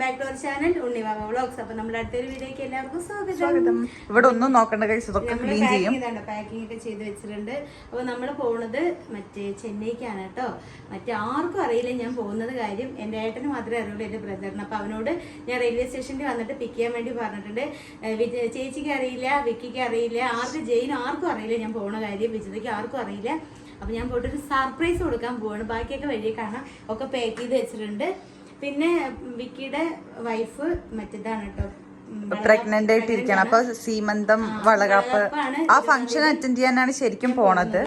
Back to our channel Unnivama vlogs അപ്പൊ നമ്മുടെ അടുത്തൊരു വീഡിയോക്ക് എല്ലാവർക്കും സ്വാഗതം. ഇവിടെ ഒന്നും നോക്കണ്ട ഇതൊക്കെ ക്ലീൻ ചെയ്യും. പാക്കിംഗ് ഒക്കെ ചെയ്ത് വെച്ചിട്ടുണ്ട്. അപ്പൊ നമ്മൾ പോണത് മറ്റേ ചെന്നൈക്കാണ് കേട്ടോ. മറ്റേ ആർക്കും അറിയില്ല ഞാൻ പോകുന്നത് കാര്യം. എന്റെ ഏട്ടന് മാത്രമേ അറിയുള്ളൂ എന്റെ ബ്രദറിന് അപ്പൊ അവനോട് ഞാൻ റെയിൽവേ സ്റ്റേഷനിൽ വന്നിട്ട് പിക്ക് ചെയ്യാൻ വേണ്ടി പറഞ്ഞിട്ടുണ്ട്. ചേച്ചിക്ക് അറിയില്ല വിക്കിക്ക് അറിയില്ല ആർക്കും ജെയിൻ ആർക്കും അറിയില്ല ഞാൻ പോണ കാര്യം വിജിതയ്ക്ക് ആർക്കും അറിയില്ല. അപ്പൊ ഞാൻ പോയിട്ട് ഒരു സർപ്രൈസ് കൊടുക്കാൻ പോവാണ്. ബാക്കിയൊക്കെ വഴിയെ കാണാം. ഒക്കെ പാക്ക് ചെയ്ത് വെച്ചിട്ടുണ്ട്. പിന്നെ വിക്കിയുടെ വൈഫ് മറ്റേതാണ് കേട്ടോ പ്രഗ്നന്റ് ആയിട്ടിരിക്കണം അപ്പൊ സീമന്തം വളകാപ്പ്. ആ ഫംഗ്ഷൻ അറ്റൻഡ് ചെയ്യാനാണ് ശരിക്കും പോണത്.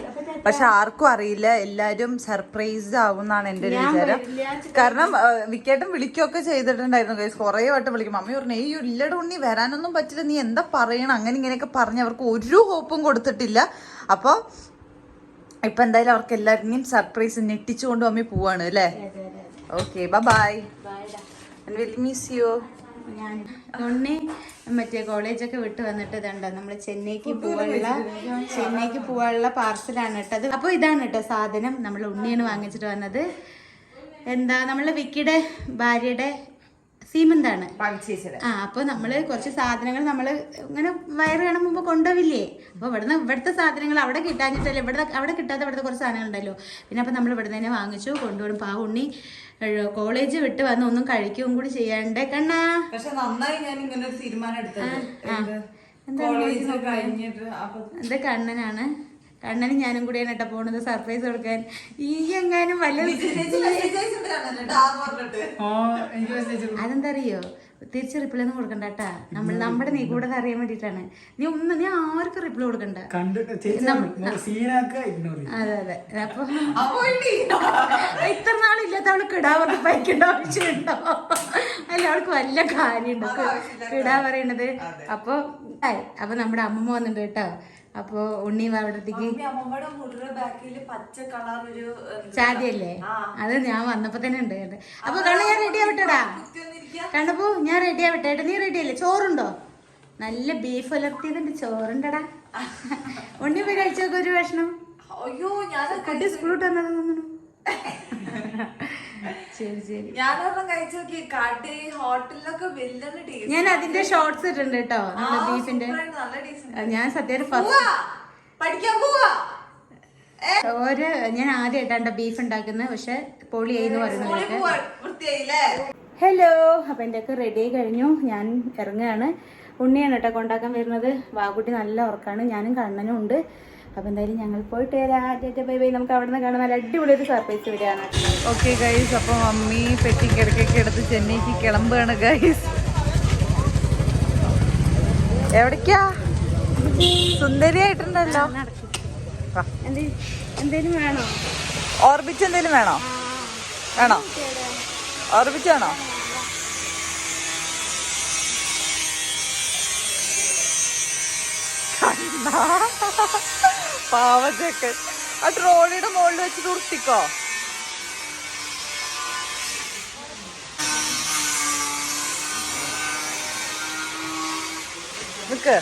പക്ഷെ ആർക്കും അറിയില്ല. എല്ലാരും സർപ്രൈസ് ആവും എന്നാണ് എന്റെ ഒരു വിചാരം. കാരണം വിക്കേട്ടൻ വിളിക്കുകയൊക്കെ ചെയ്തിട്ടുണ്ടായിരുന്നു കേസ് കുറെ വട്ടം വിളിക്കും. അമ്മ പറഞ്ഞു ഈ ഇല്ലട ഉണ്ണി വരാനൊന്നും പറ്റില്ല. നീ എന്താ പറയണം? അങ്ങനെ ഇങ്ങനെയൊക്കെ പറഞ്ഞ് അവർക്ക് ഒരു ഹോപ്പും കൊടുത്തിട്ടില്ല. അപ്പോൾ ഇപ്പൊ എന്തായാലും അവർക്ക് എല്ലാവരുടെയും സർപ്രൈസ് ഞെട്ടിച്ചുകൊണ്ട് അമ്മ പോവാണ് അല്ലേ? ഓക്കെ ബൈ ബൈ ബൈഡാ വിൽ മിസ് യു ഞാൻ ഉണ്ണി മറ്റേ കോളേജൊക്കെ വിട്ട് വന്നിട്ട് ഇതുണ്ട്. നമ്മൾ ചെന്നൈക്ക് പോവാനുള്ള ചെന്നൈക്ക് പോവാനുള്ള പാർസലാണ് കേട്ടത് അപ്പോൾ ഇതാണ് കേട്ടോ സാധനം. നമ്മൾ ഉണ്ണിയാണ് വാങ്ങിച്ചിട്ട് വന്നത്. എന്താ നമ്മളെ വിക്കിയുടെ ഭാര്യയുടെ സീമന്താണ്? ആ അപ്പൊ നമ്മൾ കുറച്ച് സാധനങ്ങൾ നമ്മൾ ഇങ്ങനെ വയറ് കാണാൻ മുമ്പ് കൊണ്ടുപോവില്ലേ? അപ്പൊ ഇവിടുന്ന് ഇവിടുത്തെ സാധനങ്ങൾ അവിടെ കിട്ടാഞ്ഞിട്ടല്ലേ? ഇവിടെ അവിടെ കിട്ടാത്ത ഇവിടുത്തെ കുറച്ച് സാധനങ്ങൾ ഉണ്ടല്ലോ പിന്നെ അപ്പൊ നമ്മൾ ഇവിടെ തന്നെ വാങ്ങിച്ചു. കൊണ്ടുപോകും. പാ ഉണ്ണി കോളേജ് വിട്ട് വന്ന് ഒന്നും കഴിക്കുകയും കൂടി ചെയ്യണ്ടേ കണ്ണാ പക്ഷെ നന്നായി ഞാൻ ഇങ്ങനെ ഒരു തീരുമാനം എടുത്തത് എന്റെ കണ്ണനാണ് കണ്ണനും ഞാനും കൂടിയാണ് കേട്ടോ പോണത് സർപ്രൈസ് കൊടുക്കാൻ ഈ എങ്ങാനും വല്ല അതെന്താ അറിയോ തിരിച്ച് റിപ്ലൈ ഒന്നും കൊടുക്കണ്ട കേട്ടാ. നമ്മൾ നമ്മുടെ നീ കൂടെ അറിയാൻ വേണ്ടിട്ടാണ് നീ ഒന്ന് നീ ആർക്കും റിപ്ലൈ കൊടുക്കണ്ട. അതെ അതെ. അപ്പൊ ഇത്ര നാളില്ലാത്ത അവൾ കിടാ പറഞ്ഞ് പൈക്കേണ്ട ആവശ്യമുണ്ടോ അല്ല അവൾക്ക് വല്ല കാര്യമുണ്ട്? കിടാ പറയണത്. അപ്പൊ. അപ്പൊ നമ്മുടെ അമ്മമ്മ വന്നിട്ടുണ്ട് കേട്ടോ. അപ്പൊ ഉണ്ണി അവിടത്തേക്ക്. ചാതിയല്ലേ അത് ഞാൻ വന്നപ്പോ തന്നെ ഉണ്ട് കേട്ടോ അപ്പൊ കണ്ണു ഞാൻ റെഡി ആവട്ടെടാ. കണ്ടപ്പോ ഞാൻ റെഡി ആവട്ടെ. ഏട്ടാ നീ റെഡി അല്ലേ? ചോറുണ്ടോ? നല്ല ബീഫ് ഉലർത്തിയതിന്റെ ചോറുണ്ടടാ. ഉണ്ണി പോയി കഴിച്ചോക്കെ ഒരു ഭക്ഷണം. അയ്യോ ഞാൻ കുട്ടി സ്കൂളിട്ട് വന്നത് തോന്നുന്നു. ശരി ശരി. ഞാനൊരെണ്ണം കഴിച്ചു നോക്കി. കാട്ടി ഹോട്ടലിലൊക്കെ വലിയ ടേസ്റ്റ് ഞാൻ അതിന്റെ ഷോർട്സ് ഇട്ടുണ്ട് കേട്ടോ നല്ല ബീഫിന്റെ നല്ല ടേസ്റ്റ് ഞാൻ സത്യം ഫസ്റ്റ് പഠിക്കാൻ പോവാ. ഞാൻ ആദ്യമായിട്ടാണ് ബീഫ് ഉണ്ടാക്കുന്നത്. പക്ഷെ പൊളിയായി എന്ന് പറയുന്നത് ഹലോ അപ്പം എന്റെ ഒക്കെ റെഡി ആയി കഴിഞ്ഞു. ഞാൻ ഇറങ്ങുകയാണ്. ഉണ്ണിയാണ് കേട്ടോ കൊണ്ടാക്കാൻ വരുന്നത്. വാഗുട്ടി നല്ല ഉറക്കാണ്. ഞാനും കണ്ണനും ഉണ്ട്. അപ്പം എന്തായാലും ഞങ്ങൾ പോയിട്ട് വരാം. Bye bye. നമുക്ക് അവിടെ നിന്ന് കാണാൻ നല്ല അടിപൊളി ഒരു സർപ്രൈസ് വരികയാണ്. ഓക്കെ ഗൈസ് അപ്പൊ മമ്മി പെട്ടി കിടക്കൊക്കെ എടുത്ത് ചെന്നൈക്ക് കിളമ്പാണ് ഗൈസ് എവിടേക്കാ? സുന്ദരിയായിട്ടുണ്ടല്ലോ. ആയിട്ടുണ്ടല്ലോ എന്തേലും വേണോ? ഓർബിറ്റ് എന്തേലും വേണോ? വേണോ? ഓർബിറ്റ് വേണോ? കണ്ണാ. പാവച്ചൊക്കെ ആ ട്രോളിയുടെ മുകളിൽ വെച്ചിട്ട് ഉർത്തിക്കോ നിക്ക്.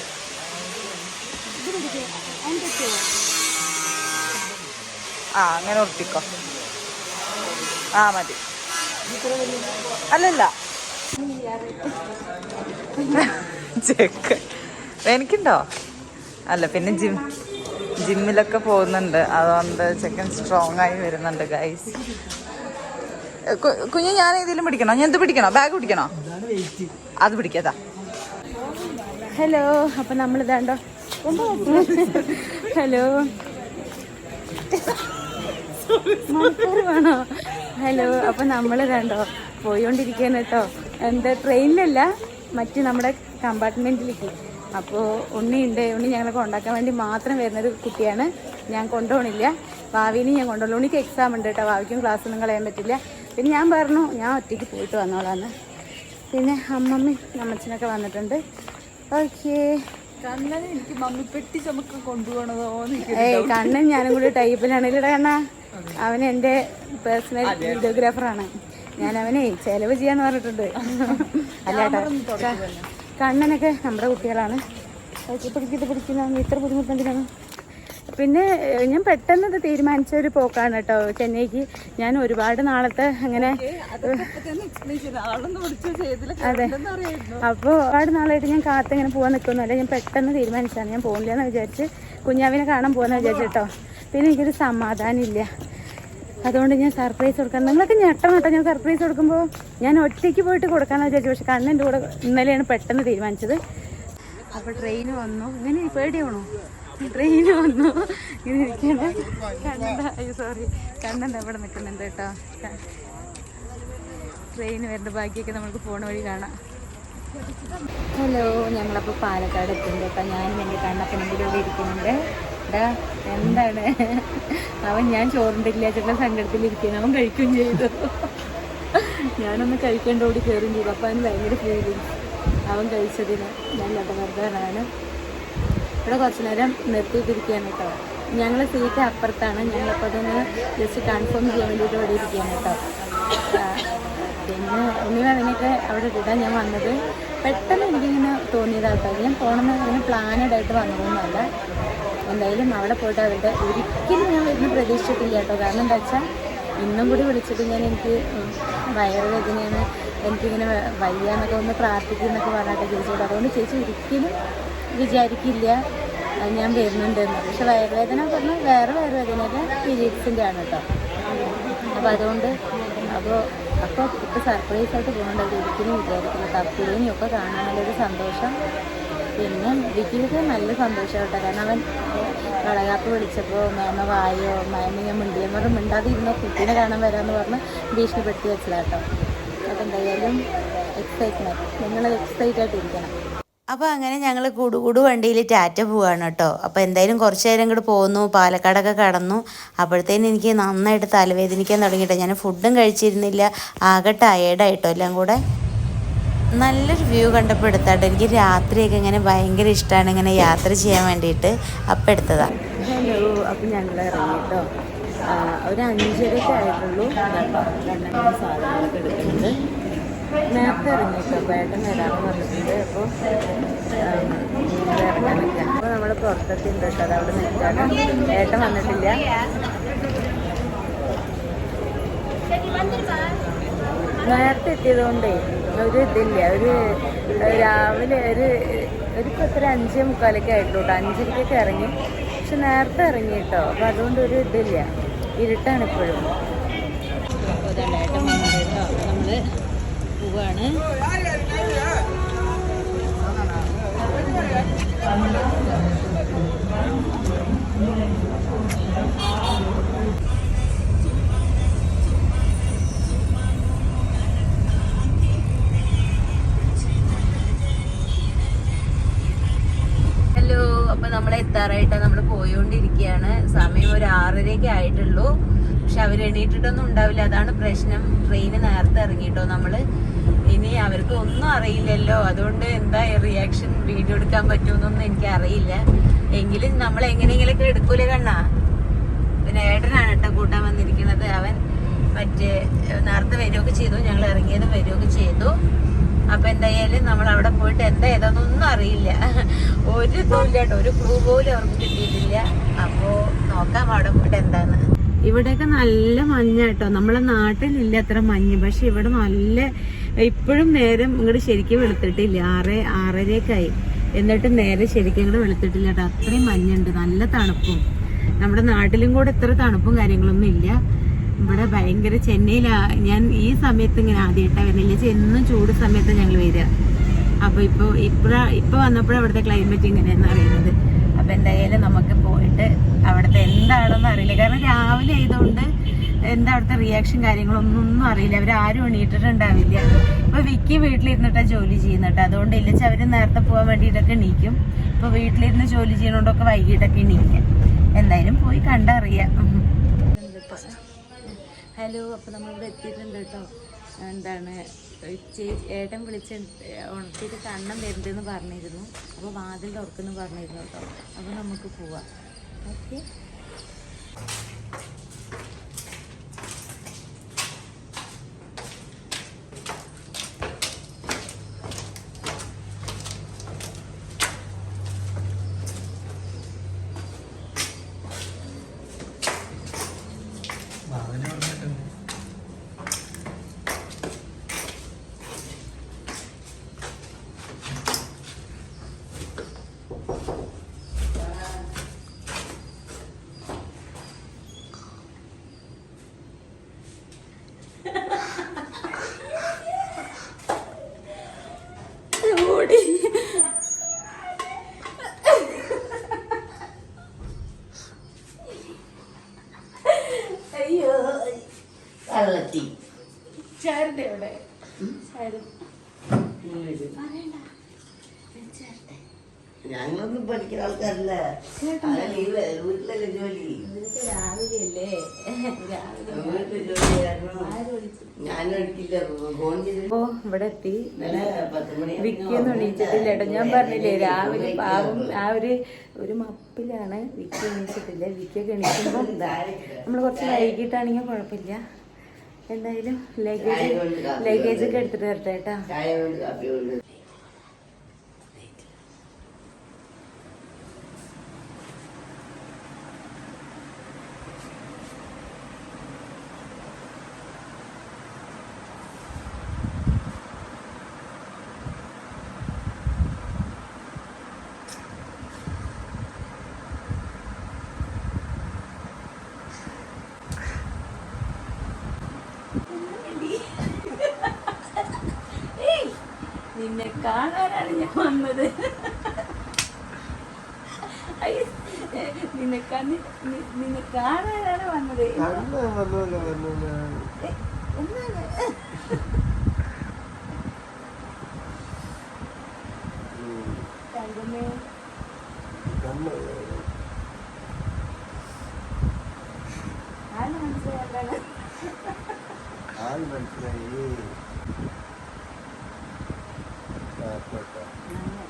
ആ അങ്ങനെ ഉറപ്പിക്കോ ആ മതി. അല്ലല്ല. ചെക്ക് എനിക്കുണ്ടോ? അല്ല പിന്നെ ജിം ജിമ്മിലൊക്കെ പോകുന്നുണ്ട്. അതുകൊണ്ട് ചെക്കൻ സ്ട്രോങ് ആയി വരുന്നുണ്ട് ഗൈസ് കുഞ്ഞു ഞാൻ ഇതിലും പിടിക്കണോ? ഞാൻ ഇത് പിടിക്കണോ? ബാഗ് പിടിക്കണോ? അത് പിടിക്കാതാ. ഹലോ അപ്പം നമ്മൾ ഇതാണ്ടോ ഹലോ വേണോ? ഹലോ അപ്പം നമ്മൾ കണ്ടോ പോയിക്കൊണ്ടിരിക്കുകയാണ് കേട്ടോ എന്താ ട്രെയിനിലല്ല മറ്റു നമ്മുടെ കമ്പാർട്ട്മെന്റിലേക്ക് അപ്പോൾ ഉണ്ണിയുണ്ട് ഉണ്ണി ഞങ്ങളെ കൊണ്ടാക്കാൻ വേണ്ടി മാത്രം വരുന്നൊരു കുട്ടിയാണ്. ഞാൻ കൊണ്ടുപോകണില്ല ഭാവിനെ ഞാൻ കൊണ്ടുപോകും ഉണ്ണിക്ക് എക്സാം ഉണ്ട് കേട്ടോ. ഭാവിക്കും ക്ലാസ് ഒന്നും കളയാൻ പറ്റില്ല. പിന്നെ ഞാൻ പറഞ്ഞു ഞാൻ ഒറ്റയ്ക്ക് പോയിട്ട് വന്നോളാന്ന്. പിന്നെ അമ്മമ്മയും അമ്മച്ചനൊക്കെ വന്നിട്ടുണ്ട്. ഓക്കേ കണ്ണനെ എനിക്ക് മമ്മി പെട്ടി ചുമക്ക് കൊണ്ടുപോകണതോ ഏയ് കണ്ണൻ ഞാനും കൂടി ടൈപ്പിലാണല്ലേ കണ്ണ. അവൻ എന്റെ പേഴ്സണൽ വീഡിയോഗ്രാഫറാണ് ഞാൻ അവനെ ചെലവ് ചെയ്യാന്ന് പറഞ്ഞിട്ടുണ്ട്. അല്ലാട്ടോ കണ്ണനൊക്കെ നമ്മുടെ കുട്ടികളാണ്. പിടിക്കുന്നത് പിടിക്കുന്ന ഇത്ര ബുദ്ധിമുട്ടുണ്ടെന്നാണ് പിന്നെ ഞാൻ പെട്ടെന്ന് ഇത് തീരുമാനിച്ച ഒരു പോക്കാണ് കേട്ടോ ചെന്നൈക്ക്. ഞാൻ ഒരുപാട് നാളത്തെ അങ്ങനെ അതെ. അപ്പോൾ ഒരുപാട് നാളായിട്ട് ഞാൻ കാത്ത് ഇങ്ങനെ പോകാൻ നിൽക്കുന്നില്ല ഞാൻ പെട്ടെന്ന് തീരുമാനിച്ചാണ്. ഞാൻ പോകുന്നില്ലെന്ന് വിചാരിച്ച് കുഞ്ഞാവിനെ കാണാൻ പോകുന്ന വിചാരിച്ചു കേട്ടോ. പിന്നെ എനിക്കൊരു സമാധാനം ഇല്ല. അതുകൊണ്ട് ഞാൻ സർപ്രൈസ് കൊടുക്കാൻ നിങ്ങളൊക്കെ ഞെട്ടണം കേട്ടോ. ഞാൻ സർപ്രൈസ് കൊടുക്കുമ്പോൾ ഞാൻ ഒറ്റയ്ക്ക് പോയിട്ട് കൊടുക്കാമെന്ന് വിചാരിച്ചു പക്ഷെ കണ്ണന്റെ കൂടെ ഇന്നലെയാണ് പെട്ടെന്ന് തീരുമാനിച്ചത്. അപ്പോൾ ട്രെയിൻ വന്നു. ഇങ്ങനെ പേടിയാണോ? ട്രെയിൻ വന്നു. ഇങ്ങനെ ഇരിക്കണേ. കണ്ണന്റെ അയ്യോ സോറി കണ്ണന്റെ അവിടെ നിൽക്കുന്നുണ്ട് കേട്ടോ. ട്രെയിൻ വരുന്ന ബാക്കിയൊക്കെ നമുക്ക് ഫോൺ വഴി കാണാം. ഹലോ ഞങ്ങളപ്പോൾ പാലക്കാട് എത്തുന്നുണ്ട്. കേട്ടോ ഞാനും എന്റെ കണ്ണപ്പനും കൂടെ ഇരിക്കുന്നുണ്ട്. എന്താണ്? അവൻ ഞാൻ ചോറുണ്ടില്ല ചേട്ടൻ സങ്കടത്തിലിരിക്കുന്നു അവൻ കഴിക്കുകയും ചെയ്തു. ഞാനൊന്ന് കഴിക്കേണ്ട ഓടി കയറും ചെയ്തു. അപ്പം അവന് ഭയങ്കര ഫീലിംഗ് അവൻ കഴിച്ചതിന് ഞാൻ ലതവർദ്ധനാണ് ഇവിടെ കുറച്ച് നേരം നിർത്തിയിട്ടിരിക്കുകയാണ് കേട്ടോ. ഞങ്ങൾ സീറ്റ് അപ്പുറത്താണ്. ഞങ്ങളപ്പോൾ അതൊന്ന് ജസ്റ്റ് കൺഫേം ചെയ്യാൻ വേണ്ടിയിട്ട് ഇവിടെ ഇരിക്കുകയാണ് കേട്ടോ. പിന്നെ ഉണ്ണിവ അതിനൊക്കെ അവിടെ ഇട്ടിട്ടാണ് ഞാൻ വന്നത്. പെട്ടെന്ന് എനിക്കിങ്ങനെ തോന്നിയതാട്ടോ ഞാൻ പോകണമെന്ന് അങ്ങനെ പ്ലാനഡ് വന്നതൊന്നുമല്ല. എന്തായാലും അവിടെ പോയിട്ട് അവരുടെ ഒരിക്കലും ഞാൻ വരുന്ന പ്രതീക്ഷിച്ചിട്ടില്ല കേട്ടോ. കാരണം എന്താ വെച്ചാൽ ഇന്നും കൂടി വിളിച്ചിട്ട് ഞാൻ എനിക്ക് വയറുവേദനയാണ് എനിക്കിങ്ങനെ വയ്യാന്നൊക്കെ ഒന്ന് പ്രാർത്ഥിക്കുന്നൊക്കെ പറഞ്ഞിട്ട് ചേച്ചിയോട് അതുകൊണ്ട് ചേച്ചി ഒരിക്കലും വിചാരിക്കില്ല അത് ഞാൻ വരുന്നുണ്ടെന്ന്. പക്ഷെ വയറുവേദന പറഞ്ഞാൽ വേറെ വയറുവേദനയൊക്കെ പീരീഡ്സിന്റെ ആണ് കേട്ടോ. അപ്പോൾ അതുകൊണ്ട് അപ്പോൾ അപ്പോൾ ഇപ്പോൾ സർപ്രൈസ് ആയിട്ട് പോകുന്നുണ്ട്. ഒരിക്കലും വിചാരിക്കില്ല. തപ്പിലേനെയൊക്കെ കാണാനുള്ളൊരു സന്തോഷം. പിന്നെ വിക്കിക്ക് നല്ല സന്തോഷം കേട്ടോ കാരണം അവൻ വളകാപ്പ് വിളിച്ചപ്പോൾ മേമ വായോ മേമ ഞാൻ മിണ്ടിയെന്ന് പറഞ്ഞ് മിണ്ടാതിരുന്നോ? കുട്ടീനെ കാണാൻ വരാമെന്ന് പറഞ്ഞ് ഭീഷണിപ്പെടുത്തി വെച്ചതാട്ടോ. അപ്പോൾ എന്തായാലും എക്സൈറ്റ്മെന്റ് നിങ്ങൾ എക്സൈറ്റ് ആയിട്ടിരിക്കണം. അപ്പോൾ അങ്ങനെ ഞങ്ങൾ കൂടുകൂടു വണ്ടിയിൽ ടാറ്റ പോവാണ് കേട്ടോ. അപ്പോൾ എന്തായാലും കുറച്ച് നേരം ഇങ്ങോട്ട് പോന്നു പാലക്കാടൊക്കെ കടന്നു. അപ്പോഴത്തേനും എനിക്ക് നന്നായിട്ട് തലവേദനിക്കാൻ തുടങ്ങിയിട്ടോ ഞാൻ ഫുഡും കഴിച്ചിരുന്നില്ല. ആകെ ടയേർഡായിട്ടോ എല്ലാം കൂടെ. നല്ലൊരു വ്യൂ കണ്ടപ്പോൾ എടുത്താട്ടോ. എനിക്ക് രാത്രിയൊക്കെ ഇങ്ങനെ ഭയങ്കര ഇഷ്ടമാണ് ഇങ്ങനെ യാത്ര ചെയ്യാൻ വേണ്ടിയിട്ട്. അപ്പം എടുത്തതാണ് ഹലോ അപ്പം ഞങ്ങൾ ഇറങ്ങി കേട്ടോ ആ, ഒരു അഞ്ചരയൊക്കെ ആയിട്ടുള്ളൂ. രണ്ടാമത്തെ സാധനങ്ങളൊക്കെ എടുക്കുന്നത് നേരത്തെ ഇറങ്ങിയിട്ടോ പേട്ടൻ വരാമെന്ന് പറഞ്ഞിട്ടുണ്ട്. അപ്പോൾ ഇറങ്ങാൻ നിൽക്കാം അപ്പോൾ നമ്മൾ പുറത്തെത്തിണ്ട് കേട്ടോ അത് അവിടെ നിൽക്കാനും ഏട്ടൻ വന്നിട്ടില്ല. നേരത്തെ എത്തിയതുകൊണ്ടേ ഒരു ഇതില്ല ഒരു രാവിലെ ഒരു ഒരു പത്ര അഞ്ചേ മുക്കാലൊക്കെ ആയിട്ടുള്ളൂ കേട്ടോ അഞ്ചരക്കൊക്കെ ഇറങ്ങി പക്ഷെ നേരത്തെ ഇറങ്ങി കേട്ടോ അപ്പം അതുകൊണ്ട് ഒരു ഇതില്ല ഇരുട്ടാണ് ഇപ്പോഴും പോവാണ് അപ്പൊ നമ്മൾ എത്താറായിട്ട് നമ്മൾ പോയോണ്ടിരിക്കുകയാണ് സമയം ഒരു ആറരയൊക്കെ ആയിട്ടുള്ളൂ. പക്ഷെ അവർ എണീറ്റിട്ടൊന്നും ഉണ്ടാവില്ല. അതാണ് പ്രശ്നം. ട്രെയിന് നേരത്തെ ഇറങ്ങിട്ടോ നമ്മൾ. ഇനി അവർക്ക് ഒന്നും അറിയില്ലല്ലോ. അതുകൊണ്ട് എന്താ റിയാക്ഷൻ വീഡിയോ എടുക്കാൻ പറ്റുമെന്നൊന്നും എനിക്ക് അറിയില്ല. എങ്കിലും നമ്മൾ എങ്ങനെയെങ്കിലൊക്കെ എടുക്കൂലേ കണ്ണാ? പിന്നെ ഏട്ടനാണ് കേട്ടോ കൂട്ടാൻ വന്നിരിക്കുന്നത്. അവൻ മറ്റേ നേരത്തെ വരികയൊക്കെ ചെയ്തു. ഞങ്ങൾ ഇറങ്ങിയതും വരികയൊക്കെ ചെയ്തു. അപ്പൊ എന്തായാലും നമ്മൾ അവിടെ പോയിട്ട് എന്താ ഏതാന്നൊന്നും അറിയില്ല. ഒരു ഇതുമില്ല ഒരു ക്ലൂ പോലും അവർക്ക് കിട്ടിയിട്ടില്ല. അപ്പോ നോക്കാം അവിടെ പോയിട്ട് എന്താന്ന് ഇവിടെയൊക്കെ നല്ല മഞ്ഞ കേട്ടോ. നമ്മളെ നാട്ടിലില്ല അത്ര മഞ്ഞ്. പക്ഷെ ഇവിടെ നല്ല ഇപ്പോഴും നേരം ഇങ്ങോട്ട് ശരിക്കും വെളുത്തിട്ടില്ല. ആറ് ആറരയൊക്കെ എന്നിട്ടും എന്നിട്ട് നേരെ ശരിക്കും ഇങ്ങോട്ട് വെളുത്തിട്ടില്ല കേട്ടോ. അത്രയും മഞ്ഞുണ്ട്. നല്ല തണുപ്പും. നമ്മുടെ നാട്ടിലും കൂടെ ഇത്ര തണുപ്പും കാര്യങ്ങളൊന്നും ഇല്ല. ഇവിടെ ഭയങ്കര ചെന്നൈയിലാണ് ഞാൻ ഈ സമയത്ത് ഇങ്ങനെ ആദ്യമായിട്ടാണ് വരുന്നില്ല എന്നും ചൂട് സമയത്ത് ഞങ്ങൾ വരിക. അപ്പോൾ ഇപ്പോൾ ഇപ്പോഴാ ഇപ്പോൾ വന്നപ്പോഴാണ് അവിടുത്തെ ക്ലൈമറ്റ് ഇങ്ങനെയെന്ന് അറിയുന്നത്. അപ്പോൾ എന്തായാലും നമുക്ക് പോയിട്ട് അവിടുത്തെ എന്താണെന്ന് അറിയില്ല. കാരണം രാവിലെ ആയതുകൊണ്ട് എന്താ അവിടുത്തെ റിയാക്ഷൻ കാര്യങ്ങളൊന്നും അറിയില്ല. അവർ ആരും എണീറ്റിട്ടുണ്ടാവില്ല. ഇപ്പോൾ വിക്കി വീട്ടിലിരുന്നിട്ടാണ് ജോലി ചെയ്യുന്നുണ്ട് അതുകൊണ്ട് ഇല്ലച്ച അവർ നേരത്തെ പോകാൻ വേണ്ടിയിട്ടൊക്കെ എണീക്കും. ഇപ്പോൾ വീട്ടിലിരുന്ന് ജോലി ചെയ്യണോണ്ടൊക്കെ വൈകിട്ടൊക്കെ എണീക്കാം. എന്തായാലും പോയി കണ്ടറിയാം. ഹലോ അപ്പോൾ നമ്മളിവിടെ എത്തിയിട്ടുണ്ട് കേട്ടോ. എന്താണ് ചേച്ചി ഏട്ടൻ വിളിച്ച് ഉണർത്തിയിട്ട് കണ്ണം വരണ്ടെന്ന് പറഞ്ഞിരുന്നു. അപ്പോൾ വാതിൽ തുറക്കുന്നു പറഞ്ഞിരുന്നു കേട്ടോ. അപ്പോൾ നമുക്ക് പോവാം. ഓക്കെ. ആൾക്കാരല്ല ഈ വീട്ടിലല്ലേ ജോലി? രാവിലെയല്ലേ? അപ്പോ ഇവിടെ എത്തി. വിക്കിയൊന്നും എണീച്ചിട്ടില്ല ഞാൻ പറഞ്ഞില്ലേ രാവിലെ പാവം ആ ഒരു ഒരു മപ്പിലാണ് വിക്കി എണീച്ചിട്ടില്ല. വിക്കിയൊക്കെ എണീക്കുമ്പോൾ നമ്മൾ കുറച്ച് വൈകിട്ടാണെങ്കിൽ കുഴപ്പമില്ല. എന്തായാലും ലഗേജ് ലഗേജ് ഒക്കെ എടുത്തിട്ട് വരട്ടെ കേട്ടോ ചായ കൊണ്ട് കാപ്പി കൊണ്ട് നിന്നെ കാണാനാണ് ഞാൻ വന്നത്. അയ്യ, നിന്നെ നിന്നെ കാണാനാണ് വന്നത്. എന്താണ് തങ്കമ്മേ ആര് മനസ്സിലാക്കാണ്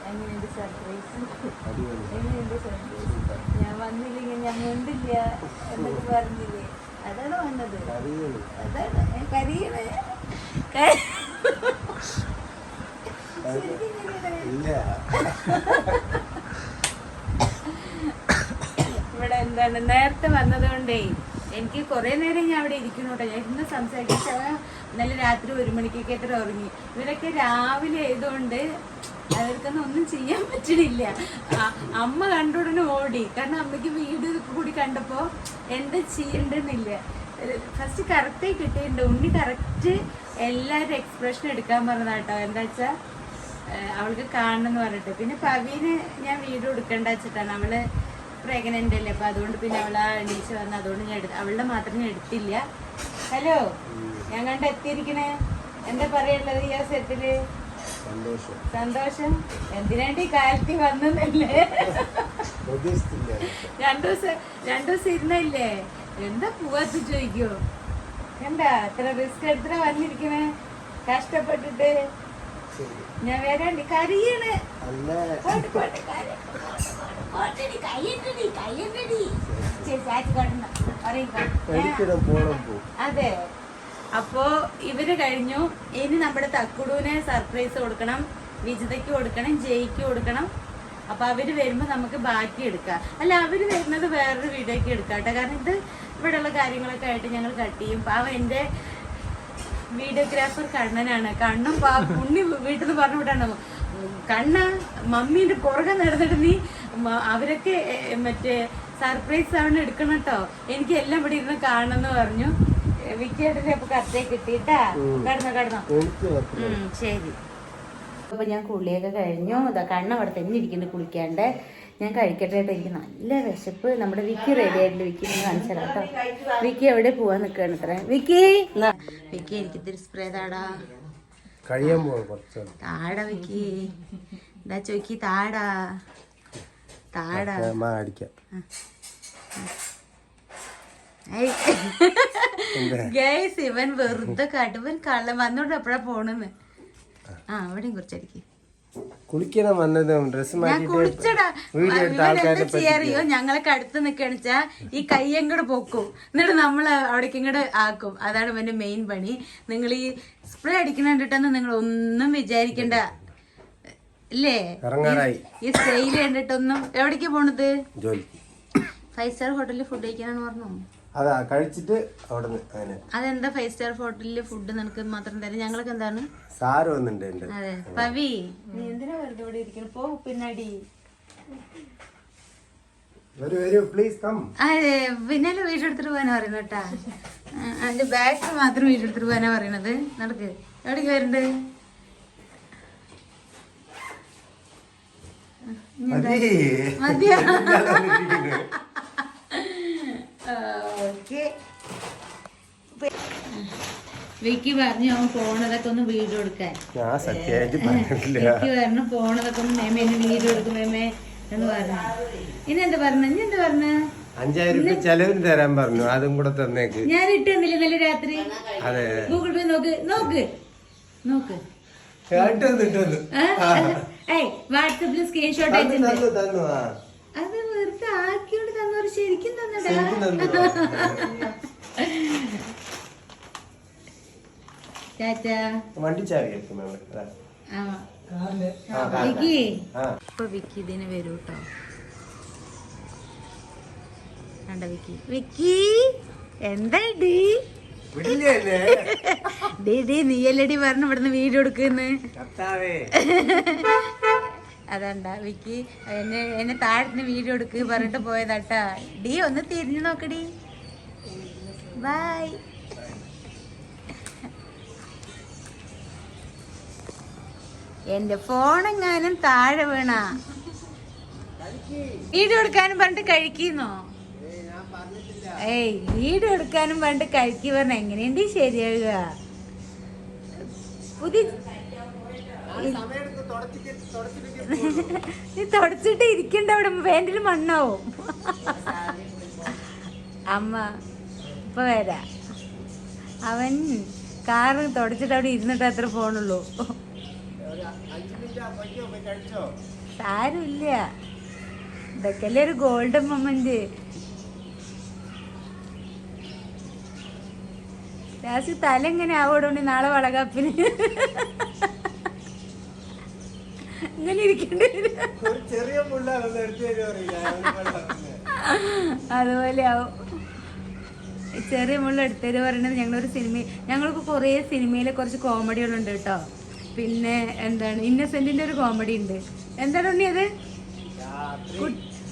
എങ്ങനെയുണ്ട് സർപ്രൈസ് എങ്ങനെയുണ്ട് സർപ്രൈസ് ഞാൻ വന്നില്ലെങ്കിൽ ഞാൻ മിണ്ടില്ല എന്നൊക്കെ പറഞ്ഞില്ലേ അതാണ് വന്നത് അതാണ് ഏ, കരയണേ ക- ശരിക്കും കരയണേ? ഇവിടെ എന്താണ്? നേരത്തെ വന്നതുകൊണ്ടേ എനിക്ക് കൊറേ നേരം ഞാൻ അവിടെ ഇരിക്കുന്നു കേട്ടോ. ഞാൻ ഇന്ന് സംസാരിച്ച ഇന്നലെ രാത്രി ഒരു മണിക്കൊക്കെ എത്ര ഉറങ്ങി. ഇവരൊക്കെ രാവിലെ ആയതുകൊണ്ട് അവർക്കൊന്നും ഒന്നും ചെയ്യാൻ പറ്റണില്ല. അമ്മ കണ്ട ഉടനെ ഓടി. കാരണം അമ്മയ്ക്ക് വീട് കൂടി കണ്ടപ്പോ എന്താ ചെയ്യണ്ടെന്നില്ല. ഫസ്റ്റ് കറക്റ്റ് കിട്ടിയിട്ടുണ്ട്. ഉണ്ണി കറക്റ്റ് എല്ലാവരും എക്സ്പ്രഷൻ എടുക്കാൻ പറഞ്ഞതാട്ടോ. എന്താ വെച്ചാ അവൾക്ക് കാണണം എന്ന് പറഞ്ഞിട്ട്. പിന്നെ പവീന് ഞാൻ വീട് എടുക്കണ്ട വെച്ചിട്ടാണ്. അവൾ പ്രഗ്നന്റ് അല്ലേ. അപ്പൊ അതുകൊണ്ട് പിന്നെ അവളെ എണീച്ച് വന്ന് അതുകൊണ്ട് ഞാൻ എടുത്ത് അവളുടെ മാത്രം ഞാൻ എടുത്തില്ല. ഹലോ ഞാൻ കണ്ട് എത്തിയിരിക്കണേ. എന്താ പറയുള്ളത് ഈ സെറ്റിൽ സന്തോഷം. എന്തിനാണ്ട് ഈ കാലത്തി വന്നല്ലേ രണ്ടു ദിവസം രണ്ടു ദിവസം ഇരുന്നല്ലേ എന്താ പോവാത്ത ചോദിക്കോ? എന്താ അത്ര റിസ്ക് എടുത്തിട്ട് വന്നിരിക്കണേ? കഷ്ടപ്പെട്ടിട്ട്. ഞാൻ വരാണ്ട്. അറിയിക്കോ? അതെ. അപ്പോ ഇവർ കഴിഞ്ഞു. ഇനി നമ്മുടെ തക്കുടൂനെ സർപ്രൈസ് കൊടുക്കണം. വിജിതയ്ക്ക് കൊടുക്കണം. ജയിക്ക് കൊടുക്കണം. അപ്പൊ അവർ വരുമ്പോ നമുക്ക് ബാക്കി എടുക്കാം. അല്ല അവർ വരുന്നത് വേറൊരു വീഡിയോക്ക് എടുക്കാം കേട്ടോ കാരണം ഇത് ഇവിടെയുള്ള കാര്യങ്ങളൊക്കെ ആയിട്ട് ഞങ്ങൾ കട്ട് ചെയ്യും. പാവം എന്റെ വീഡിയോഗ്രാഫർ കണ്ണനാണ്. കണ്ണും ഉണ്ണി വീട്ടിൽ നിന്ന് പറഞ്ഞു വിട്ടാണ് കണ്ണ മമ്മീന്റെ പുറകെ നടന്നിട്ട് നീ അവരൊക്കെ മറ്റേ സർപ്രൈസ് ആണ് എടുക്കണം കേട്ടോ എനിക്ക് എല്ലാം ഇവിടെ ഇരുന്ന് കാണണമെന്ന് പറഞ്ഞു. വിക്കേട്ടിനെ അപ്പൊ കത്തേ കിട്ടിട്ടാ കടന്നോ കടന്നോ. ശരി. അപ്പൊ ഞാൻ കുളിയൊക്കെ കഴിഞ്ഞു. ഇതാ കണ്ണ അവിടെ തന്നെ ഇരിക്കുന്നു കുളിക്കാണ്ട്. ഞാൻ കഴിക്കട്ടെ കേട്ടോ. എനിക്ക് നല്ല വിശപ്പ്. നമ്മുടെ വിക്കി റെഡി ആയിട്ട് വിക്കി കാണിച്ചാലോ കേട്ടോ. വിക്കി എവിടെ പോവാൻ നിൽക്കുകയാണ് ഇത്ര? വിക്കി! വിക്കി എനിക്ക് ഇത്തിരി സ്പ്രേ താടാ. കഴിയാൻ പോവാ താടാ വിക്കി. എന്താ ചോക്കി താടാ. താടാ. ഗൈസ് ഇവൻ വെറുതെ കടുവൻ കള്ളം വന്നോണ്ട് എപ്പോഴാ പോണെന്ന്? ആ അവിടെയും കുറച്ചടിക്ക്. കുളിക്കണം വന്നത് ഡ്രസ് ചെയ്യാറിയോ ഞങ്ങളൊക്കെ അടുത്ത് നിക്കണിച്ചാ ഈ കയ്യങ്ങട് പൊക്കും. എന്നിട്ട് നമ്മൾ അവിടേക്ക് ഇങ്ങോട്ട് ആക്കും. അതാണ് ഇവന്റെ മെയിൻ പണി. നിങ്ങൾ ഈ സ്പ്രേ അടിക്കണ കണ്ടിട്ടൊന്നും നിങ്ങൾ ഒന്നും വിചാരിക്കണ്ട. ഇല്ലേ? ഇറങ്ങാറായി. ഈ സ്റ്റൈൽ കണ്ടിട്ടൊന്നും എവിടേക്ക് പോണത്? ഫൈവ് സ്റ്റാർ ഹോട്ടലിൽ ഫുഡ് കഴിക്കാനാണ് പറഞ്ഞു? അതാ കഴിച്ചിട്ട് അവിടെ അങ്ങനെ. അതെന്താ ഫൈവ് സ്റ്റാർ ഹോട്ടലിൽ ഫുഡ് നിനക്ക് മാത്രം തരാം? ഞങ്ങൾക്ക് എന്താണ്? സാറ് വന്നിട്ടുണ്ട് എന്റെ. അതെ. പവി. നീ എന്തിനാ വെറുതെ ഇവിടെ ഇരിക്കണം? പോ പിന്നടി വരൂ വരൂ പ്ലീസ് കം അതെ പിന്നാലെ വീടെടുത്തിട്ട് പോകാനാ പറയുന്നത് കേട്ടാ. അതിന്റെ ബാഗ് മാത്രം വീടെടുത്തിട്ട് പോകാനാ പറയണത് നടക്ക്. എവിടേക്ക് വരണ്ട്? മതി. മതിയോ. ഓക്കെ വിക്കി പറഞ്ഞു അവൻ പോണതൊക്കെ ഒന്ന് വീഡിയോ എടുക്കാൻ ഞാൻ സത്യമായിട്ട് പറഞ്ഞിട്ടില്ല വിക്കി പറഞ്ഞു പോണതൊക്കെ ഒന്ന് മേമേ എന്നെ വീഡിയോ എടുക്കും മേമേ എന്ന് പറഞ്ഞു ഇനി എന്താ പറഞ്ഞു ഇനി എന്താ പറഞ്ഞു അഞ്ചായിരം രൂപ ചെലവിന് തരാൻ പറഞ്ഞു അതും കൂടെ തന്നേക്ക് ഞാൻ ഇട്ട് തന്നില്ല ഇന്നലെ രാത്രി അതെ ഗൂഗിൾ പേ നോക്ക് നോക്ക് നോക്ക് ഏയ് വാട്സപ്പിൽ സ്ക്രീൻഷോട്ട് അയച്ചിട്ടുണ്ട്. അത് വെറുതെ ആക്കിയോണ്ട് തന്നവർ ശരിക്കും ശരിക്കും തന്നടാ. ഇപ്പൊ വിക്കി ഇതിന് വരൂ കേട്ടോ കണ്ട വിക്കി? വിക്കി? ഡീ ഡീ നീയല്ലടി പറഞ്ഞു ഇവിടുന്ന് വീട് കൊടുക്കുന്നേ. അതണ്ട വിക്കി എന്നെ എന്നെ താഴത്തിന് വീഡിയോ എടുക്ക് പറഞ്ഞിട്ട് പോയതാട്ടാ. ഡി ഒന്ന് തിരിഞ്ഞു നോക്കടി ബായ് എന്റെ ഫോണെങ്ങാനും താഴെ വീണ. വീഡിയോ എടുക്കാനും പറഞ്ഞിട്ട് കഴിക്കുന്നോ? ഏയ് വീഡിയോ എടുക്കാനും പറഞ്ഞിട്ട് കഴിക്കി പറഞ്ഞ എങ്ങനെയുണ്ട് ശരിയാവുക? പുതിയ നീ തുടച്ചിട്ട് ഇരിക്കണ്ട അവിടെ വേണ്ടിൽ മണ്ണാവും. അമ്മ ഇപ്പൊ വരാ. അവൻ കാറ് തുടച്ചിട്ട് അവിടെ ഇരുന്നിട്ട് അത്ര പോണുള്ളൂ സാരമില്ല. ഇതൊക്കെയല്ലേ ഒരു ഗോൾഡൻ മൊമെന്റ് രാസി തല എങ്ങനെ ആവോടുണ്ട് നാളെ വളകാപ്പിന് ഇങ്ങനെ ഇരിക്കേണ്ടി വരും ഒരു ചെറിയ മുള്ള ഒന്ന് എടുത്തു തരുമോ അറിയില്ല. അതൊന്നും ഇരിക്കേണ്ടി അതുപോലെ ആവും. ചെറിയ മുള്ള എടുത്തര് പറയുന്നത് ഞങ്ങളൊരു സിനിമ ഞങ്ങൾക്ക് കുറേ സിനിമയിൽ കുറച്ച് കോമഡികളുണ്ട് കേട്ടോ. പിന്നെ എന്താണ് ഇന്നസെന്റിന്റെ ഒരു കോമഡി ഉണ്ട്. എന്താണ് ഉണ്ണി അത്?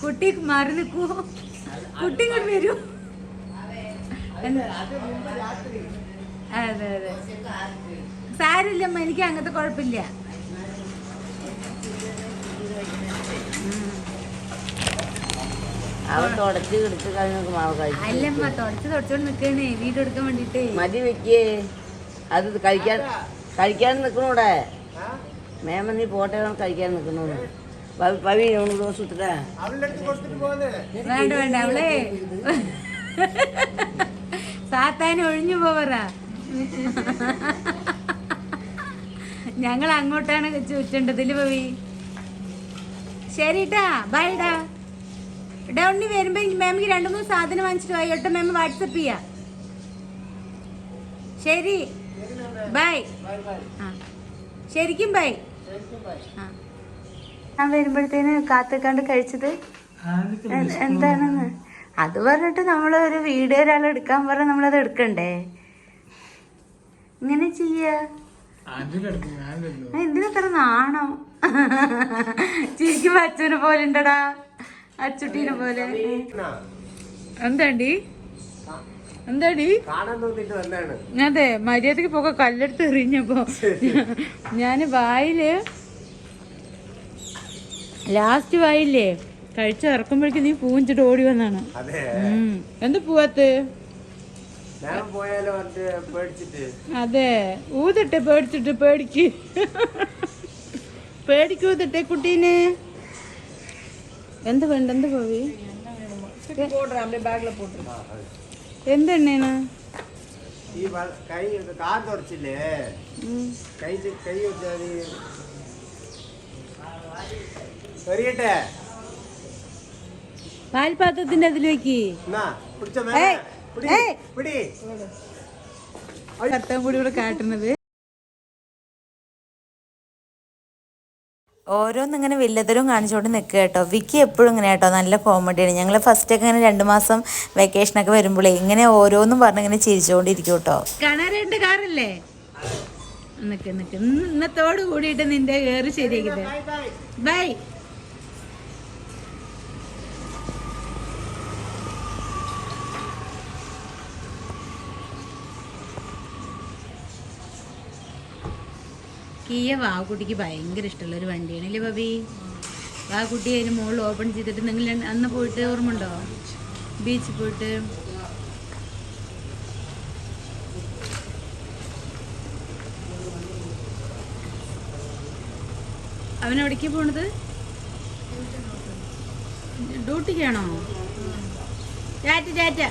കുട്ടി മാറി നിൽക്കൂ. കുട്ടി ഇങ്ങോട്ട് വരൂ? അതെ. അതെ സാരില്ലമ്മ എനിക്ക് അങ്ങനത്തെ കുഴപ്പമില്ല അവൻ തുടച്ച് കിടച്ച് കഴിഞ്ഞ മാവ് കഴിച്ചു അല്ലമ്മ തുടച്ച് തുടച്ചോണ്ട് നിൽക്കണേ വീഡിയോ എടുക്കാൻ വേണ്ടിട്ടേ മതി വെക്കേ. അത് കഴിക്കാൻ കഴിക്കാൻ നിൽക്കണൂടെ? മേമ നീ പോട്ടെ കഴിക്കാൻ നിക്കണു പവി വേണ്ട വേണ്ട അവളെ. സാത്താൻ ഒഴിഞ്ഞു പോവറാ ഞങ്ങൾ അങ്ങോട്ടാണ് ചുറ്റേണ്ടതിൽ പോയി ശരിട്ടാ ബൈഡാ ഡൗണി വരുമ്പോ മാമിക്ക് രണ്ടു മൂന്ന് സാധനം വാങ്ങിച്ചിട്ട് വൈകിട്ട് മാം വാട്സപ്പ് ചെയ്യാ. ശരി. ബൈ ആ. ശരിക്കും ബൈ ആ. ഞാൻ വരുമ്പോഴത്തേന് കാത്തിക്കാണ്ട് കഴിച്ചത് എന്താണെന്ന്? അത് പറഞ്ഞിട്ട് നമ്മൾ ഒരു വീഡിയോ ഒരാൾ എടുക്കാൻ പറഞ്ഞ നമ്മളത് എടുക്കണ്ടേ? ഇങ്ങനെ ചെയ്യാ. എന്തിനത്ര നാണോ? ചിരിക്കുമ്പോ അച്ഛനെ പോലെ ഉണ്ടടാ. അച്ചുട്ടീനെ പോലെ. എന്താണ്ടി എന്താടി? അതെ മര്യാദയ്ക്ക് പോക കല്ലെടുത്ത് എറിഞ്ഞപ്പോ. ഞാൻ വായിൽ ലാസ്റ്റ് വായില്ലേ? കഴിച്ചിറക്കുമ്പോഴേക്ക് നീ പൂഞ്ചിട്ട് ഓടി വന്നാണ്. എന്താ പൂവത്ത് ഞാൻ പോയാലോ പറഞ്ഞിട്ട് പേടിച്ചിട്ട് അതെ ഊതട്ടെ പേടിച്ചിട്ട് പേടിക്ക് പേടിക്ക് ഊതട്ടെ കുട്ടീനെ എന്ത് വേണ്ട എന്ത് പോവി എന്തെണ്ണേണ് ഈ വ- കൈ കാർ തുടച്ചില്ലേ കൈ കൈ വെച്ചാൽ എറിയട്ടെ പാൽപാത്രത്തിന്റെ അതിൽ വെക്ക് എന്നാ പിടിച്ചോ ഏയ്, ഭർത്താവും കൂടി ഇവിടെ കാട്ടുന്നത്. ഓരോന്നിങ്ങനെ വല്ലതരും കാണിച്ചുകൊണ്ട് നിൽക്കുക കേട്ടോ. വിക്കി എപ്പോഴും ഇങ്ങനെ കേട്ടോ. നല്ല കോമഡിയാണ് ഞങ്ങൾ ഫസ്റ്റ് ഒക്കെ ഇങ്ങനെ രണ്ട് മാസം വെക്കേഷനൊക്കെ വരുമ്പോഴേ ഇങ്ങനെ ഓരോന്നും പറഞ്ഞ് ഇങ്ങനെ ചിരിച്ചുകൊണ്ടിരിക്കും കേട്ടോ. കാണാറുണ്ട് കാറല്ലേ നിക്ക് നിക്ക്. ഇന്ന് ഇന്നത്തോട് കൂടിയിട്ട് നിന്റെ കയറി ശരിയാക്കിട്ട് ബൈ കിയ വാവുകുട്ടിക്ക് ഭയങ്കര ഇഷ്ടമുള്ള ഒരു വണ്ടിയാണ് അല്ലേ ബബി? വാക്കുട്ടി കുട്ടി അതിന് മുകളിൽ ഓപ്പൺ ചെയ്തിട്ട് നിങ്ങൾ അന്ന് പോയിട്ട് ഓർമ്മയുണ്ടോ? ബീച്ചിൽ പോയിട്ട്. അവൻ എവിടേക്ക് പോണത്? ഡ്യൂട്ടിക്കാണോ? ടാറ്റ ടാറ്റ.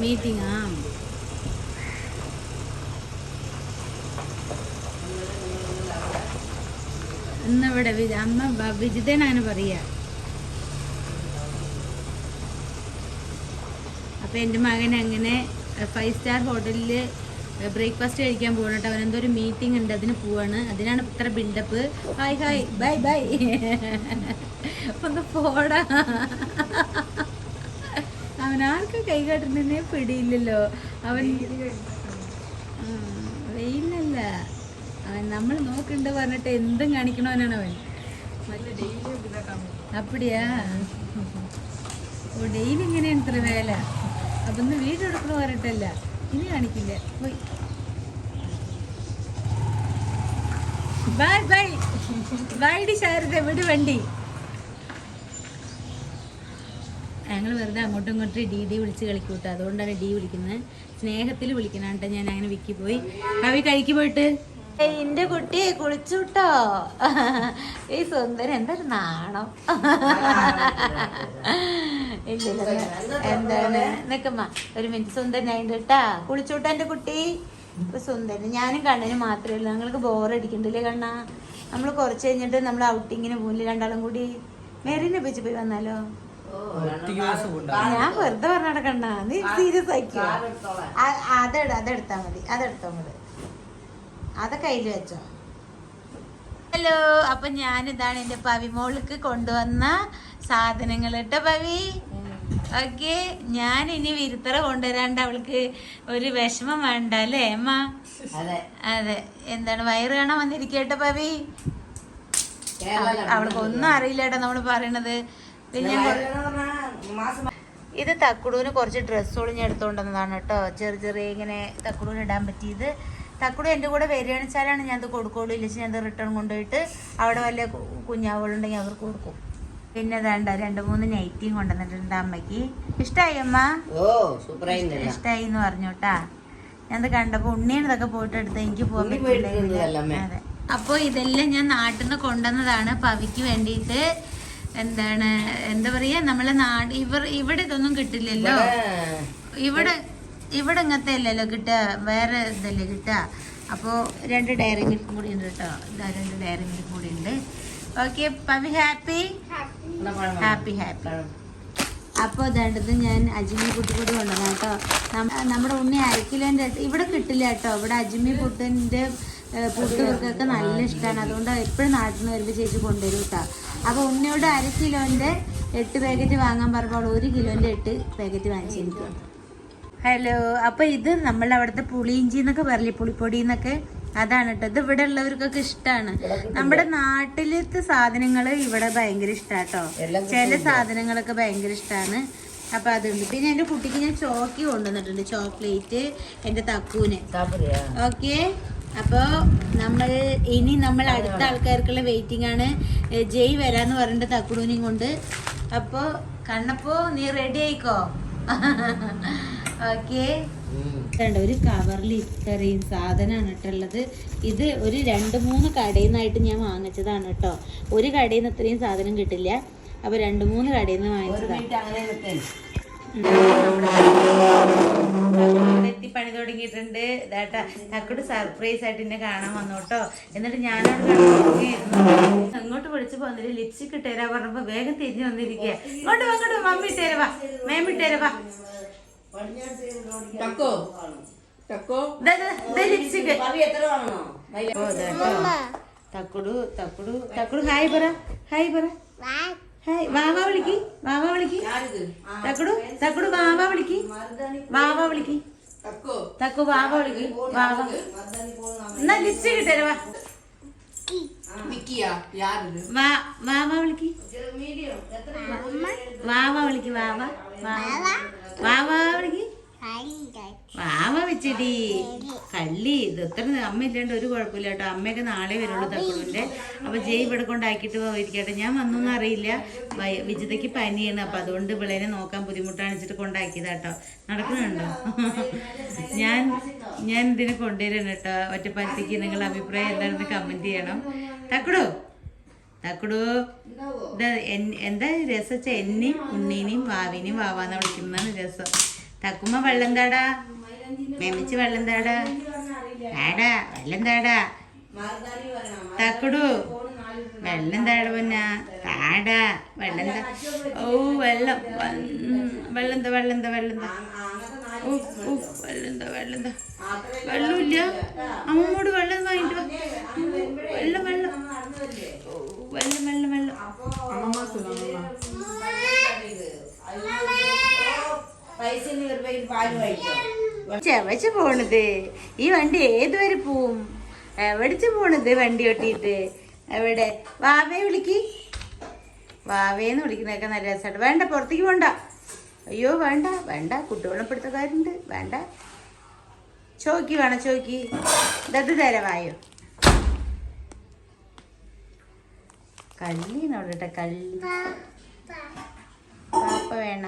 മീറ്റിംഗ് ആ. ഇന്നിവിടെ അമ്മ വിജിതനാണ് പറയാ അപ്പൊ എന്റെ മകൻ അങ്ങനെ ഫൈവ് സ്റ്റാർ ഹോട്ടലിൽ ബ്രേക്ക്ഫാസ്റ്റ് കഴിക്കാൻ പോകണം അവൻ എന്തോ ഒരു മീറ്റിംഗ് ഉണ്ട് അതിന് പോവാണ്. അതിനാണ് ഇത്ര buildup hi hi bye bye ഒന്ന് പോടാ. അവൻ ആർക്കും കൈ കാട്ടുന്നതിനെ പിടിയില്ലല്ലോ. അവൻ വെയിലല്ല. നമ്മൾ നോക്കുന്നുണ്ട് പറഞ്ഞിട്ട് എന്തും കാണിക്കണവനാണ് അവൻ. അപ്പടിയാ? ഓ ഡെയിലി ഇങ്ങനെയാണ് ഇത്ര വേല. അപ്പൊ ഇന്ന് വീട് എടുക്കണ പറഞ്ഞിട്ടല്ല. ഇനി കാണിക്കില്ല. പോയി. ബൈ ബൈ ബൈഡി ശാരദ വിട് വണ്ടി. ഞങ്ങൾ വെറുതെ അങ്ങോട്ടും ഇങ്ങോട്ടും ഡി ഡി വിളിച്ച് കളിക്കൂട്ടോ. അതുകൊണ്ടാണ് ഡി വിളിക്കുന്നത്. സ്നേഹത്തിൽ വിളിക്കണം കേട്ടോ ഞാൻ അങ്ങനെ വിക്കി പോയി. കവി കഴിക്ക് പോയിട്ട്. എന്റെ കുട്ടിയെ കുളിച്ചുട്ടോ. ഈ സുന്ദരൻ എന്തൊരു നാണം. ഇല്ലില്ല എന്താണ്? നിക്കമ്മ ഒരു മിനിറ്റ് സുന്ദരനായിട്ട് കേട്ടാ കുളിച്ചുട്ടോ എന്റെ കുട്ടി? ഇപ്പൊ സുന്ദരൻ ഞാനും കണ്ണനും മാത്രമേ ഉള്ളൂ. ഞങ്ങൾക്ക് ബോറടിക്കണ്ടല്ലേ കണ്ണാ? നമ്മൾ കുറച്ച് കഴിഞ്ഞിട്ട് നമ്മൾ ഔട്ടിങ്ങിന് പോകില്ല രണ്ടാളും കൂടി? മെറിനെ വെച്ച് പോയി വന്നാലോ? ഞാൻ വെറുതെ പറഞ്ഞ നടക്കണ്ട നീ സീരിയസ് ആക്കിയോ? അതെടാ അതെട അതെടുത്താ മതി. അതെടുത്താ മതി. അതൊക്കെ കയ്യിൽ വെച്ചോ. ഹലോ അപ്പൊ ഞാൻ ഇതാണ് എന്റെ പവിമോൾക്ക് കൊണ്ടുവന്ന സാധനങ്ങൾ കേട്ടോ പവി? ഓക്കെ ഞാൻ ഇനി വിരുത്തറ കൊണ്ടുവരാണ്ട് അവൾക്ക് ഒരു വിഷമം വേണ്ട അല്ലേ അമ്മ? അതെ. അതെ. എന്താണ് വയറ് കാണാൻ വന്നിരിക്കട്ടോ പവി? അവ- അവൾക്ക് ഒന്നും അറിയില്ല കേട്ടോ നമ്മൾ പറയണത്. പിന്നെ ഇത് തക്കുടൂന് കുറച്ച് ഡ്രസ്സുകൾ ഞാൻ എടുത്തുകൊണ്ടുവന്നതാണ് കേട്ടോ. ചെറിയ ചെറിയ ഇങ്ങനെ തക്കുടൂന് ഇടാൻ പറ്റിയത്. തക്കുടു എന്റെ കൂടെ വരികയാണെച്ചാലാണ് ഞാനത് ഞാൻ ഇത് കൊടുക്കുള്ളൂ. ഇല്ലെങ്കിൽ ഞാൻ ഇത് റിട്ടേൺ കൊണ്ടുപോയിട്ട് അവിടെ വല്ല കുഞ്ഞാവുകളുണ്ടെങ്കിൽ അവർക്ക് കൊടുക്കും. പിന്നെ വേണ്ട രണ്ട് മൂന്ന് നൈറ്റിയും കൊണ്ടുവന്നിട്ടുണ്ട് അമ്മയ്ക്ക്. ഇഷ്ടമായി അമ്മ? ഇഷ്ടമായി എന്ന് പറഞ്ഞു കേട്ടാ ഞാനത് കണ്ടപ്പോ ഉണ്ണിയാണ് ഇതൊക്കെ പോയിട്ട് എടുത്ത് എനിക്ക് പോകാൻ പറ്റില്ല. അതെ. അപ്പോൾ ഇതെല്ലാം ഞാൻ നാട്ടിൽ നിന്ന് കൊണ്ടുവന്നതാണ് പവിക്ക് വേണ്ടിയിട്ട്. എന്താണ് എന്താ പറയാ നമ്മളെ നാട് ഇവർ ഇവിടെ ഇതൊന്നും കിട്ടില്ലല്ലോ. ഇവിടെ ഇവിടെ ഇങ്ങനത്തെ അല്ലല്ലോ കിട്ടുക. വേറെ ഇതല്ലേ കിട്ടുക. അപ്പോൾ രണ്ട് ഡയറി മിൽക്കും കൂടി ഉണ്ട് കേട്ടോ. ഇതാ രണ്ട് ഡയറി മിൽക്കും കൂടി ഉണ്ട്. Okay Pavi happy? Happy happy. അപ്പോൾ ഇതാണ്ടത് ഞാൻ അജ്മി പുട്ട് കൂടി കൊണ്ടുവന്നു കേട്ടോ നമ്മ- നമ്മുടെ ഉണ്ണി അര കിലോന്റെ ഇവിടെ കിട്ടില്ല കേട്ടോ. ഇവിടെ അജ്മി പുട്ടിന്റെ പുട്ട് ഇവർക്കൊക്കെ നല്ല ഇഷ്ടമാണ് അതുകൊണ്ട് എപ്പോഴും നാട്ടിൽ നിന്ന് വരുമ്പോൾ ചേച്ചി കൊണ്ടുവരും കേട്ടോ. അപ്പോൾ ഉണ്ണിയോട് അര കിലോന്റെ എട്ട് പാക്കറ്റ് വാങ്ങാൻ പറഞ്ഞപ്പോൾ ഒരു കിലോന്റെ എട്ട് പാക്കറ്റ് വാങ്ങിച്ചിരിക്കും ഹലോ അപ്പോൾ ഇത് നമ്മൾ അവിടുത്തെ പുളിയിഞ്ചി എന്നൊക്കെ പറയില്ലേ പുളിപ്പൊടി എന്നൊക്കെ? അതാണ് കേട്ടോ ഇത് ഇവിടെ ഉള്ളവർക്കൊക്കെ ഇഷ്ടമാണ് നമ്മുടെ നാട്ടിലത്തെ സാധനങ്ങൾ ഇവിടെ ഭയങ്കര ഇഷ്ടാട്ടോ ചില സാധനങ്ങളൊക്കെ ഭയങ്കര ഇഷ്ടമാണ് അപ്പൊ അതുണ്ട്. പിന്നെ എന്റെ കുട്ടിക്ക് ഞാൻ ചോക്കി കൊണ്ടുവന്നിട്ടുണ്ട്. ചോക്ലേറ്റ് എന്റെ തക്കൂന്. ഓക്കെ? അപ്പോൾ നമ്മൾ ഇനി നമ്മൾ അടുത്ത ആൾക്കാർക്കുള്ള വെയിറ്റിംഗ് ആണ്. ജയ് വരാന്ന് പറഞ്ഞിട്ട് തക്കൂനും കൊണ്ട്. അപ്പോ കണ്ണപ്പോ നീ റെഡി ആയിക്കോ? ഓക്കെ ഒരു കവറിൽ ഇത്രയും സാധനമാണ് കേട്ടുള്ളത് ഇത് ഒരു രണ്ട് മൂന്ന് കടയിൽ നിന്നായിട്ട് ഞാൻ വാങ്ങിച്ചതാണ് കേട്ടോ. ഒരു കടയിൽ നിന്ന് ഇത്രയും സാധനം കിട്ടില്ല. അപ്പൊ രണ്ട് മൂന്ന് കടയിൽ നിന്ന് വാങ്ങിച്ചതാണ് പണി തുടങ്ങിയിട്ടുണ്ട്. ഇതാട്ടാ തക്കോട് സർപ്രൈസ് ആയിട്ട് എന്നെ കാണാൻ വന്നു കേട്ടോ എന്നിട്ട് ഞാനവിടെ കിടന്നുറങ്ങിയിരുന്നു. അങ്ങോട്ട് വിളിച്ചു പോകുന്നില്ല ലിപ്സ്റ്റിക് ഇട്ടേരാ പറഞ്ഞപ്പോ വേഗം തിരിഞ്ഞു വന്നിരിക്കുക ഇങ്ങോട്ട് അങ്ങോട്ട് മമ്മി ഇട്ടേരവാ മേം ഇട്ടേരവാ ലിപ്സ്റ്റിക് തക്കുടു തക്കുടു തക്കുടു ഹായ് പറ ഹായ് പറ. ഹായ് വാവ വിളിക്ക് വാവ വിളിക്ക് തക്കുടു തക്കുടു വാവ വിളിക്ക് വാവ വിളിക്ക് തക്കു വാവ വിളിക്ക് വാവ എന്നാ ലിപ്സ്റ്റിക് കിട്ടേരാ വാ വാ വാവ വെച്ചിടി കല്ലി വിളിക്ക് വാവ വാവ വാവ വിളിക്ക് വാവ വെച്ചടി കള്ളി ഇത് ഇത്ര അമ്മ ഇല്ലാണ്ട് ഒരു കുഴപ്പമില്ല കേട്ടോ. അമ്മയൊക്കെ നാളെ വരുള്ളൂ തക്കുളുവിന്റെ അപ്പൊ ജയ് ഇവിടെ കൊണ്ടാക്കിയിട്ട് പോയിരിക്കട്ടെ. ഞാൻ വന്നൊന്നും അറിയില്ല. വിജിതയ്ക്ക് പനിയാണ്. അപ്പൊ അതുകൊണ്ട് പിള്ളേനെ നോക്കാൻ ബുദ്ധിമുട്ടാണിച്ചിട്ട് കൊണ്ടാക്കിയതാ കേട്ടോ. നടക്കുന്നുണ്ടോ? ഞാൻ ഞാൻ ഇതിനെ കൊണ്ടുവരണം കേട്ടോ. ഒറ്റപ്പാലത്തേക്ക് നിങ്ങളുടെ അഭിപ്രായം എന്താണെന്ന് കമന്റ് ചെയ്യണം. തക്കുടോ. തക്കുടു. ഇതാ എന്താ രസം? വെച്ചാൽ എന്നെയും ഉണ്ണീനെയും വാവിനെയും വാവാന്ന് വിളിക്കുന്നതാണ് രസം. തക്കുമ്മ വെള്ളം താടാ മെമിച്ച് വെള്ളം തേട താടാ വെള്ളം തേട തക്കടു. വെള്ളം തേട പൊന്ന. താട വെള്ളം ഓ വെള്ളം. വെള്ളം തോ വെള്ളം തോ വെള്ളം തോ ഓ ഓ വെള്ളം താ വെള്ളം താ വെള്ളമില്ല അമ്മമ്മോട് വെള്ളം വാങ്ങിട്ട് വെള്ളം വെള്ളം വെള്ളം. വെള്ളം വെള്ളം ചെവച്ച് പോണത്? ഈ വണ്ടി ഏതുവരെ പോവും? എവിടിച്ച് പോണത് വണ്ടി ഒട്ടിയിട്ട് എവിടെ? വാവേ വിളിക്ക്. വാവേന്ന് വിളിക്കുന്നതൊക്കെ നല്ല രസമായിട്ട് വേണ്ട പുറത്തേക്ക് പോണ്ട. അയ്യോ വേണ്ട വേണ്ട. കുട്ടികളും പിടുത്തക്കാരുണ്ട് വേണ്ട. ചോക്കി വേണം ചോക്കി ഇതത് തരവായോ കള്ളി. നോടട്ടെ കള്ളി പാപ്പ വേണ?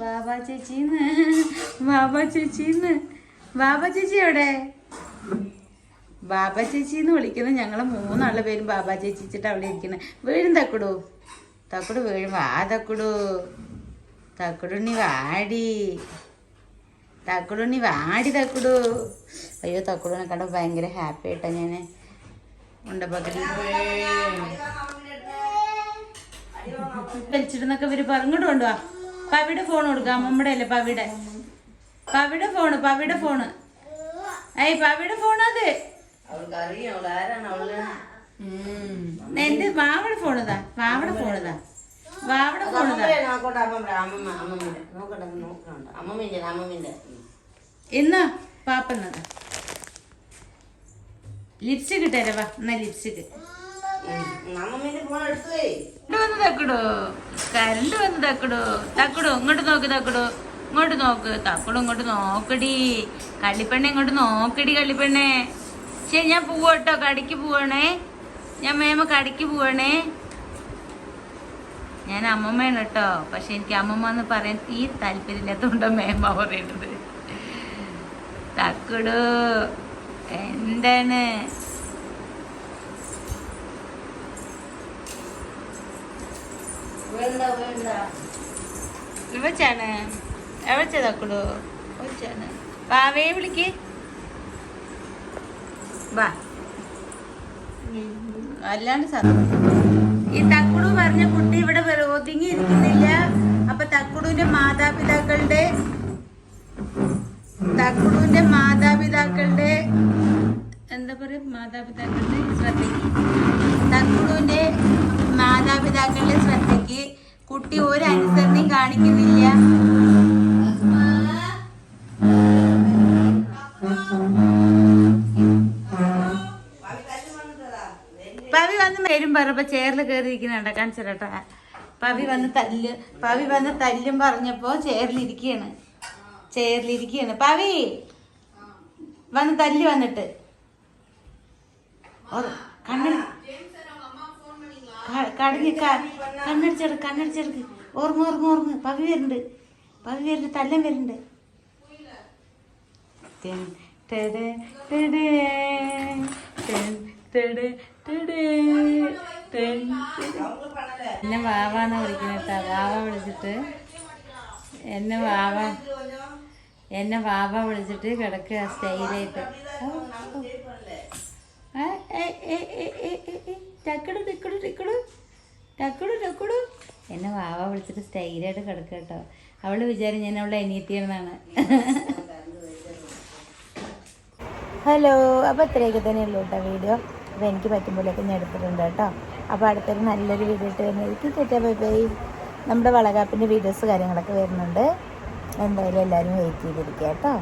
ബാബാ ചേച്ചിന്ന്. ബാബാ ചേച്ചിന്ന്. ചേച്ചി എവിടെ? ബാബാ ചേച്ചി എന്ന് വിളിക്കുന്നത് ഞങ്ങൾ മൂന്നാളുടെ പേരും ബാബാ ചേച്ചി വെച്ചിട്ട് അവിടെ ഇരിക്കുന്നത് വീഴും തക്കുടു. തക്കുടു വീഴും. വാ തക്കുടു. തക്കുടുണ്ണി വാടി. തക്കുടുണ്ണി വാടി തക്കുടു. അയ്യോ തക്കുടുനെ കണ്ട ഭയങ്കര ഹാപ്പി ആയിട്ടാ ഞാൻ ഉണ്ടപ്പക്കടി വലിച്ചിടുന്നൊക്കെ ഇവർ പറഞ്ഞിട്ട് കൊണ്ടുവാ പവിയുടെ ഫോൺ കൊടുക്കാം അമ്മയുടെ അല്ലേ പവിയുടെ? പവിയുടെ ഫോണ് പവിയുടെ ഫോണ് ഏയ് പവിയുടെ ഫോണത് എന്റെ വാവയുടെ ഫോണിതാ വാവയുടെ ഫോണിതാ വാവയുടെ ഫോണിതാ ഇന്ന് പാപ്പന്നതാ ലിപ്സ്റ്റിക് ഇട്ടേരവാ വാ എന്നാ ലിപ്സ്റ്റിക്. വന്ന് തക്കടോ. കരണ്ട് വന്ന് തക്കടോ. തക്കടോ ഇങ്ങോട്ട് നോക്ക് തക്കടോ. ഇങ്ങോട്ട് നോക്ക്. തക്കടോ ഇങ്ങോട്ട് നോക്കടി. കള്ളിപ്പെണ്ണ ഇങ്ങോട്ട് നോക്കടി കള്ളിപ്പെണ്ണെ. ശരി ഞാൻ പോവട്ടോ. കടിക്ക് പോവണേ. ഞാൻ മേമ കടിക്ക് പോവണേ. ഞാൻ അമ്മമ്മയാണ് കേട്ടോ പക്ഷെ എനിക്ക് അമ്മമ്മ എന്ന് പറയാൻ ഈ താല്പര്യമില്ലാത്തതുകൊണ്ടാണ് മേമ പറയുന്നത്. തക്കടോ. എന്താണ്? വാവേ വിളിക്ക്. വാ. അല്ലാണ്ട് ഈ തക്കുടു പറഞ്ഞ കുട്ടി ഇവിടെ ഒതുങ്ങി ഇരിക്കുന്നില്ല അപ്പൊ തക്കുടുവിന്റെ മാതാപിതാക്കളുടെ തക്കുടുവിന്റെ മാതാപിതാക്കളുടെ എന്താ പറയാ? മാതാപിതാക്കളുടെ ശ്രദ്ധിക്കും തക്കുടുവിന്റെ മാതാപിതാക്കളുടെ ശ്രദ്ധയ്ക്ക് കുട്ടി ഒരു അനുസരണയും കാണിക്കുന്നില്ല. പവി വന്ന് പേരും പറഞ്ഞപ്പോ ചേറിൽ കയറിയിരിക്കുന്നുണ്ട് കാണിച്ചിരട്ടെ. പവി വന്ന് തല്ല് പവി വന്ന് തല്ലും പറഞ്ഞപ്പോ ചേറിലിരിക്കുകയാണ് ചേറിലിരിക്കുകയാണ് പവി! വന്ന് തല്ല് വന്നിട്ട്. ഓ- കണ്ണടി ക- കടഞ്ഞ് ക- കണ്ണടിച്ചെടുക്ക് കണ്ണടിച്ചെടുക്ക്. ഓർമ്മ ഓർമ്മ ഓർമ്മ. പവി വരുന്നുണ്ട്. പവി വരുന്നുണ്ട്. തല്ലം വരുന്നുണ്ട്. എന്നെ വാവാന്ന് വിളിക്കുന്നത് വാവ വിളിച്ചിട്ട് എന്നെ വാവ എന്നെ വാവ വിളിച്ചിട്ട് കിടക്കുക സ്റ്റൈലായിട്ട്. ടക്കടു ടിക്കടു ടിക്കടു ടക്കടു ടക്കുടു. എന്നെ വാവ വിളിച്ചിട്ട് സ്റ്റൈലായിട്ട് കിടക്കുക കേട്ടോ. അവൾ വിചാരം ഞാൻ അവളെ അനിയത്തിയാണെന്നാണ് ഹലോ അപ്പോൾ ഇത്രയൊക്കെ തന്നെ ഉള്ളൂ കേട്ടോ വീഡിയോ. അപ്പോൾ എനിക്ക് പറ്റുമ്പോഴൊക്കെ ഞാൻ എടുത്തിട്ടുണ്ട് കേട്ടോ. അപ്പോൾ അടുത്തൊരു നല്ലൊരു വീഡിയോ ഇട്ട് വരുന്നതായിരിക്കും. ചേച്ചാ ബൈ ബൈ. നമ്മുടെ വളകാപ്പിന്റെ വീഡിയോസ് കാര്യങ്ങളൊക്കെ വരുന്നുണ്ട്. എന്തായാലും എല്ലാവരും വെയിറ്റ് ചെയ്തിരിക്കുക കേട്ടോ.